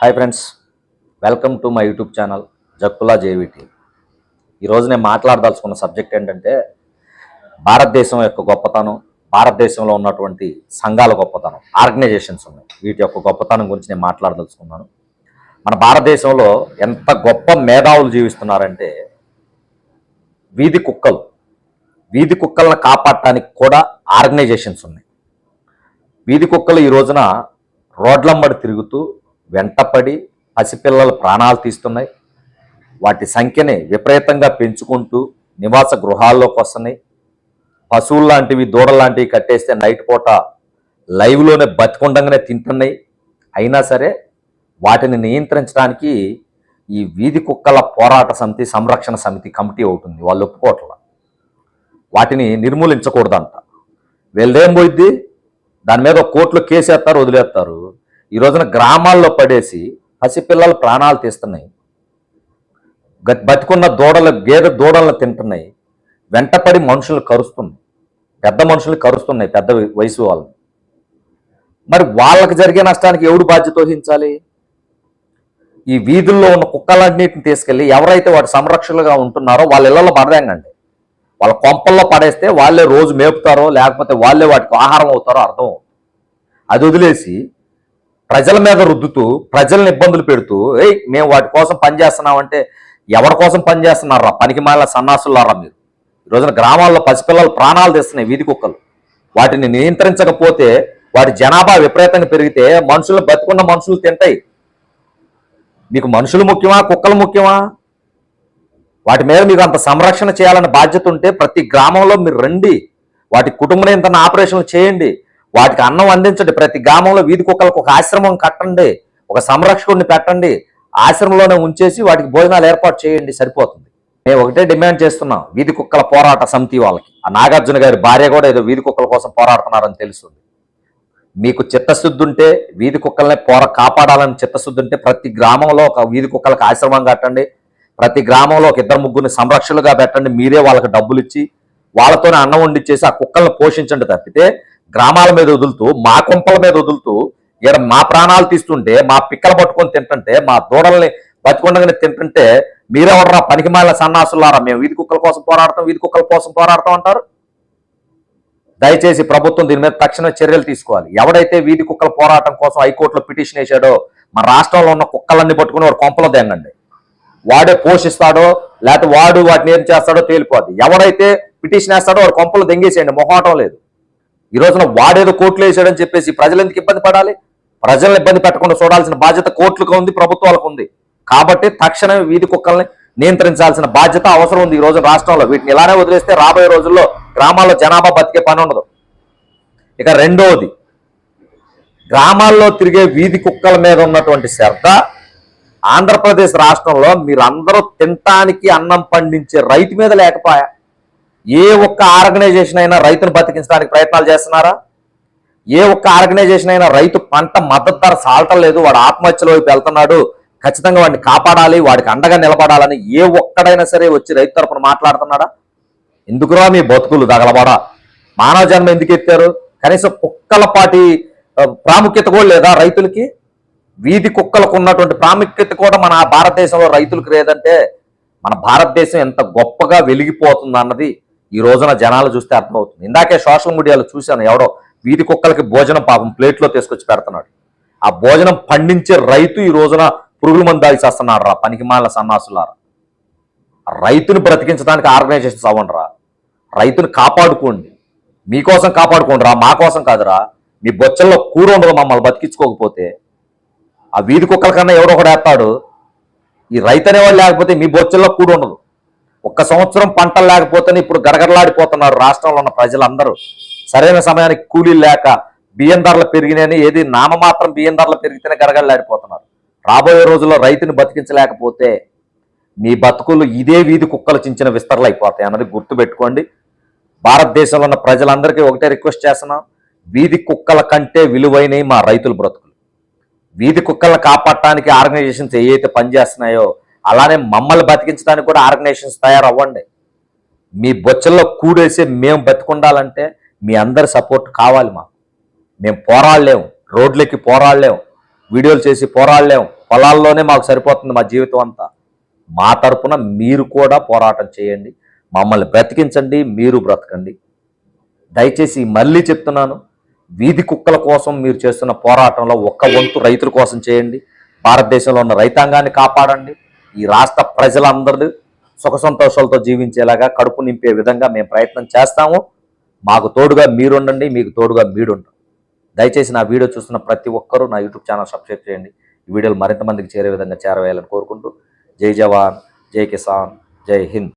Hi friends welcome to my YouTube channel Jakkula జేవిటి ఈరోజు నేను మాట్లాడదలుచుకున్న subject ఏంటంటే భారతదేశం యొక్క గొప్పతనం భారతదేశంలో ఉన్నటువంటి సంఘాల గొప్పతనం ఆర్గనైజేషన్స్ ఉన్నాయి. వీటి యొక్క గొప్పతనం గురించి నేను మాట్లాడదలుచుకున్నాను మన భారతదేశంలో ఎంత గొప్ప మేధావులు జీవిస్తున్నారంటే వీధి కుక్కలు. వీధి కుక్కలను కాపాడటానికి కూడా ఆర్గనైజేషన్స్ ఉన్నాయి. వీధి కుక్కలు ఈ రోజున రోడ్లంబడి తిరుగుతూ వెంటపడి పసిపిల్లల ప్రాణాలు తీస్తున్నాయి. వాటి సంఖ్యని విపరీతంగా పెంచుకుంటూ నివాస గృహాల్లోకి వస్తున్నాయి. పశువులు లాంటివి దూడలు లాంటివి కట్టేస్తే నైట్ పూట లైవ్లోనే బతికుండగానే తింటున్నాయి. అయినా సరే వాటిని నియంత్రించడానికి ఈ వీధి కుక్కల పోరాట సమితి సంరక్షణ సమితి కమిటీ అవుతుంది వాళ్ళు ఒప్పుకోవట్ల. వాటిని నిర్మూలించకూడదంట. వీళ్ళదేం పోయిద్ది? దాని మీద కోర్టులో కేసు వేస్తారు వదిలేస్తారు. ఈ రోజున గ్రామాల్లో పడేసి పసిపిల్లలు ప్రాణాలు తీస్తున్నాయి. బతికున్న దూడలు గేదె దూడలను తింటున్నాయి. వెంటపడి మనుషులు కరుస్తున్నాయి. పెద్ద మనుషులు కరుస్తున్నాయి పెద్ద వయసు వాళ్ళని. మరి వాళ్ళకి జరిగే నష్టానికి ఎవడు బాధ్యత వహించాలి? ఈ వీధుల్లో ఉన్న కుక్కలన్నిటిని తీసుకెళ్ళి ఎవరైతే వాటి సంరక్షణగా ఉంటున్నారో వాళ్ళ ఇళ్ళలో పడదేంగండి వాళ్ళ కొంపల్లో పడేస్తే వాళ్ళే రోజు మేపుతారో లేకపోతే వాళ్ళే వాటికి ఆహారం అవుతారో అర్థం అది వదిలేసి ప్రజల మీద రుద్దుతూ ప్రజల్ని ఇబ్బందులు పెడుతూ ఏయ్ మేము వాటి కోసం పనిచేస్తున్నామంటే ఎవరి కోసం పనిచేస్తున్నారా పనికి మాల సన్నాసులారా మీరు. ఈ రోజున గ్రామాల్లో పసిపిల్లలు ప్రాణాలు తెస్తున్నాయి వీధి కుక్కలు. వాటిని నియంత్రించకపోతే వాటి జనాభా విపరీతంగా పెరిగితే మనుషులు బతుకున్న మనుషులు తింటాయి. మీకు మనుషులు ముఖ్యమా? కుక్కలు ముఖ్యమా? వాటి మీద మీకు అంత సంరక్షణ చేయాలనే బాధ్యత ఉంటే ప్రతి గ్రామంలో మీరు రండి. వాటి కుటుంబ నియంత్రణ ఆపరేషన్లు చేయండి. వాటికి అన్నం అందించండి. ప్రతి గ్రామంలో వీధి కుక్కలకు ఒక ఆశ్రమం కట్టండి. ఒక సంరక్షకుడిని పెట్టండి. ఆశ్రమంలోనే ఉంచేసి వాటికి భోజనాలు ఏర్పాటు చేయండి. సరిపోతుంది. మేము ఒకటే డిమాండ్ చేస్తున్నాం. వీధి కుక్కల పోరాట సమితి వాళ్ళకి. ఆ నాగార్జున గారి భార్య కూడా ఏదో వీధి కుక్కల కోసం పోరాడుతున్నారని తెలుస్తుంది. మీకు చిత్తశుద్ధి ఉంటే వీధి కుక్కల్ని పోర కాపాడాలని చిత్తశుద్ధి ఉంటే ప్రతి గ్రామంలో ఒక వీధి కుక్కలకు ఆశ్రమం కట్టండి. ప్రతి గ్రామంలో ఒక ఇద్దరు ముగ్గురిని సంరక్షణలుగా పెట్టండి. మీరే వాళ్ళకి డబ్బులు ఇచ్చి వాళ్ళతోనే అన్నం వండిచ్చేసి ఆ కుక్కల్ని పోషించండి తప్పితే గ్రామాల మీద వదులుతూ మా కొంపల మీద వదులుతూ ఇక్కడ మా ప్రాణాలు తీస్తుంటే మా పిక్కలు పట్టుకొని తింటుంటే మా దూడల్ని బతికొండగానే తింటుంటే మీరెవడరా పనికి మాల సన్నాసులారా? మేము వీధి కుక్కల కోసం పోరాడతాం వీధి కుక్కల కోసం పోరాడతాం అంటారు? దయచేసి ప్రభుత్వం దీని మీద తక్షణ చర్యలు తీసుకోవాలి. ఎవడైతే వీధి కుక్కల పోరాటం కోసం హైకోర్టులో పిటిషన్ వేశాడో మన రాష్ట్రంలో ఉన్న కుక్కలన్నీ పట్టుకుని వాడు కొంపలో దెంగండి వాడే పోషిస్తాడో లేకపోతే వాడు వాటిని ఏం చేస్తాడో తేలిపోద్ది. ఎవడైతే పిటిషన్ వేస్తాడో వాడు కొంపలు దెంగేసేయండి. మొహాటం లేదు. ఈ రోజున వాడేదో కోట్లు వేసాడని చెప్పేసి ప్రజలు ఎందుకు ఇబ్బంది పడాలి? ప్రజలను ఇబ్బంది పెట్టకుండా చూడాల్సిన బాధ్యత కోర్టులకు ఉంది ప్రభుత్వాలకు ఉంది. కాబట్టి తక్షణమే వీధి కుక్కల్ని నియంత్రించాల్సిన బాధ్యత అవసరం ఉంది ఈ రోజు రాష్ట్రంలో. వీటిని ఇలానే వదిలేస్తే రాబోయే రోజుల్లో గ్రామాల్లో జనాభా బతికే పని ఉండదు. ఇక రెండవది గ్రామాల్లో తిరిగే వీధి కుక్కల మీద ఉన్నటువంటి శ్రద్ధ ఆంధ్రప్రదేశ్ రాష్ట్రంలో మీరు అందరూ తినటానికి అన్నం పండించే రైతు మీద లేకపోయా? ఏ ఒక్క ఆర్గనైజేషన్ అయినా రైతును బతికించడానికి ప్రయత్నాలు చేస్తున్నారా? ఏ ఒక్క ఆర్గనైజేషన్ అయినా రైతు పంట మద్దతు ధర సాలటం లేదు వాడు ఆత్మహత్యలో వైపు వెళ్తున్నాడు ఖచ్చితంగా వాడిని కాపాడాలి వాడికి అండగా నిలబడాలని ఏ ఒక్కడైనా సరే వచ్చి రైతు తరపున మాట్లాడుతున్నాడా? ఎందుకురా మీ బతుకులు తగలబడా మానవ జన్మ ఎందుకు ఎత్తారు? కనీసం కుక్కల పాటి ప్రాముఖ్యత కూడా లేదా రైతులకి? వీధి కుక్కలకు ఉన్నటువంటి ప్రాముఖ్యత కూడా మన భారతదేశంలో రైతులకు లేదంటే మన భారతదేశం ఎంత గొప్పగా వెలిగిపోతుంది అన్నది ఈ రోజున జనాలు చూస్తే అర్థమవుతుంది. ఇందాకే సోషల్ మీడియాలో చూశాను ఎవడో వీధి కుక్కలకి భోజనం పాపం ప్లేట్లో తీసుకొచ్చి పెడుతున్నాడు. ఆ భోజనం పండించే రైతు ఈ రోజున పురుగుల మందు దాగి చేస్తున్నాడు రా పనికిమాల సన్నాసులారా. రైతును రైతుని బ్రతికించడానికి ఆర్గనైజేషన్స్ అవ్వండిరా రైతుని కాపాడుకోండి. మీకోసం కాపాడుకోండి రా మా కోసం కాదురా మీ బొచ్చల్లో కూర ఉండదు మమ్మల్ని బతికించుకోకపోతే. ఆ వీధి కుక్కల కన్నా ఎవడో ఒకడు వేస్తాడు. ఈ రైతు అనేవాడు లేకపోతే మీ బొచ్చల్లో కూడ ఉండదు. ఒక్క సంవత్సరం పంటలు లేకపోతేనే ఇప్పుడు గడగడలాడిపోతున్నారు రాష్ట్రంలో ఉన్న ప్రజలందరూ. సరైన సమయానికి కూలీలు లేక బియ్యం ధరలు పెరిగినాయని ఏది నామమాత్రం బియ్యం ధరలు పెరిగితేనే గడగడలాడిపోతున్నారు రాబోయే రోజుల్లో రైతుని బతికించలేకపోతే మీ బతుకులు ఇదే వీధి కుక్కలు చించిన విస్తరలు అయిపోతాయి అన్నది గుర్తుపెట్టుకోండి. భారతదేశంలో ఉన్న ప్రజలందరికీ ఒకటే రిక్వెస్ట్ చేస్తున్నాం వీధి కుక్కల కంటే విలువైనవి మా రైతుల బ్రతుకులు. వీధి కుక్కలను కాపాడటానికి ఆర్గనైజేషన్స్ ఏవైతే పనిచేస్తున్నాయో అలానే మమ్మల్ని బతికించడానికి కూడా ఆర్గనైజేషన్స్ తయారవ్వండి. మీ బొచ్చల్లో కూడేసి మేము బతికుండాలంటే మీ అందరి సపోర్ట్ కావాలి మాకు. మేము పోరాడలేము. రోడ్లెక్కి పోరాడలేం వీడియోలు చేసి పోరాడలేం పొలాల్లోనే మాకు సరిపోతుంది మా జీవితం అంతా. మా తరపున మీరు కూడా పోరాటం చేయండి. మమ్మల్ని బ్రతికించండి. మీరు బ్రతకండి. దయచేసి మళ్ళీ చెప్తున్నాను. వీధి కుక్కల కోసం మీరు చేస్తున్న పోరాటంలో ఒక్క వంతు రైతుల కోసం చేయండి. భారతదేశంలో ఉన్న రైతాంగాన్ని కాపాడండి. ఈ రాష్ట్ర ప్రజలందరూ సుఖ సంతోషాలతో జీవించేలాగా కడుపు నింపే విధంగా మేము ప్రయత్నం చేస్తాము. మాకు తోడుగా మీరుండండి మీకు తోడుగా మీరుండండి దయచేసి నా వీడియో చూస్తున్న ప్రతి ఒక్కరూ నా యూట్యూబ్ ఛానల్ సబ్స్క్రైబ్ చేయండి. ఈ వీడియోలు మరింత మందికి చేరే విధంగా చేరవేయాలని కోరుకుంటూ జై జవాన్ జై కిసాన్ జై హింద్.